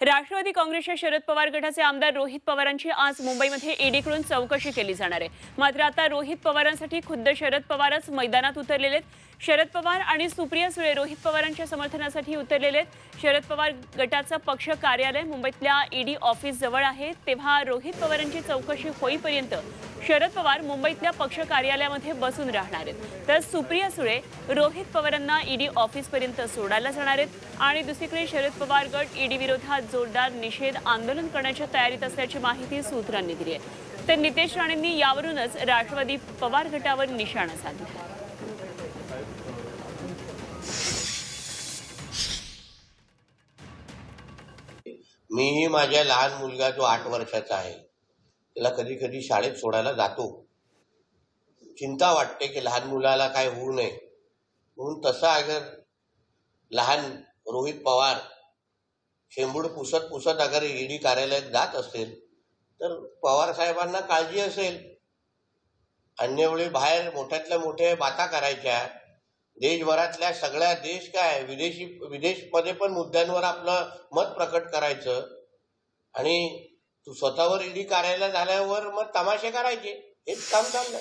राष्ट्रवादी काँग्रेसच्या शरद पवार गटाचे आमदार रोहित पवारांची आज मुंबईमध्ये ईडीकडून चौकशी केली जाणार आहे. मात्र आता रोहित पवारांसाठी खुद्द शरद पवारच मैदानात उतरलेले आहेत शरद पवार आणि सुप्रिया सुळे रोहित पवारांच्या समर्थनासाठी उतरलेले आहेत शरद पवार गटाचं पक्ष कार्यालय मुंबईतल्या ईडी ऑफिस जवळ आहे. तेव्हा रोहित पवारांची चौकशी होईपर्यंत शरद पवार मुंबईतल्या पक्ष कार्यालयामध्ये बसून राहणार आहेत. तर सुप्रिया सुळे रोहित पवारांना ईडी ऑफिसपर्यंत सोडायला जाणार आहेत. आणि दुसरीकडे शरद पवार गट ईडी विरोधात जोरदार निषेध आंदोलन करण्याच्या तयारीत असल्याची माहिती सूत्रांनी दिली आहे. तर नितेश राणेंनी यावरूनच राष्ट्रवादी पवार गटावर निशाणा साधला. मीही माझ्या लहान मुलगा जो आठ वर्षाचा आहे त्याला कधी कधी शाळेत सोडायला जातो. चिंता वाटते की लहान मुलाला काय होऊ नये. म्हणून तसा अगर लहान रोहित पवार शेंबूड पुसत पुसत अगर ईडी कार्यालयात जात असेल तर पवार साहेबांना काळजी असेल. अन्यवेळी बाहेर मोठ्यातल्या मोठ्या बाता करायच्या. देशभरातल्या सगळ्या देश काय विदेशी विदेशमध्ये पण मुद्द्यांवर आपलं मत प्रकट करायचं. आणि तू स्वतःवर ईडी कार्यालय झाल्यावर मग तमाशे करायचे. हेच काम चाललंय.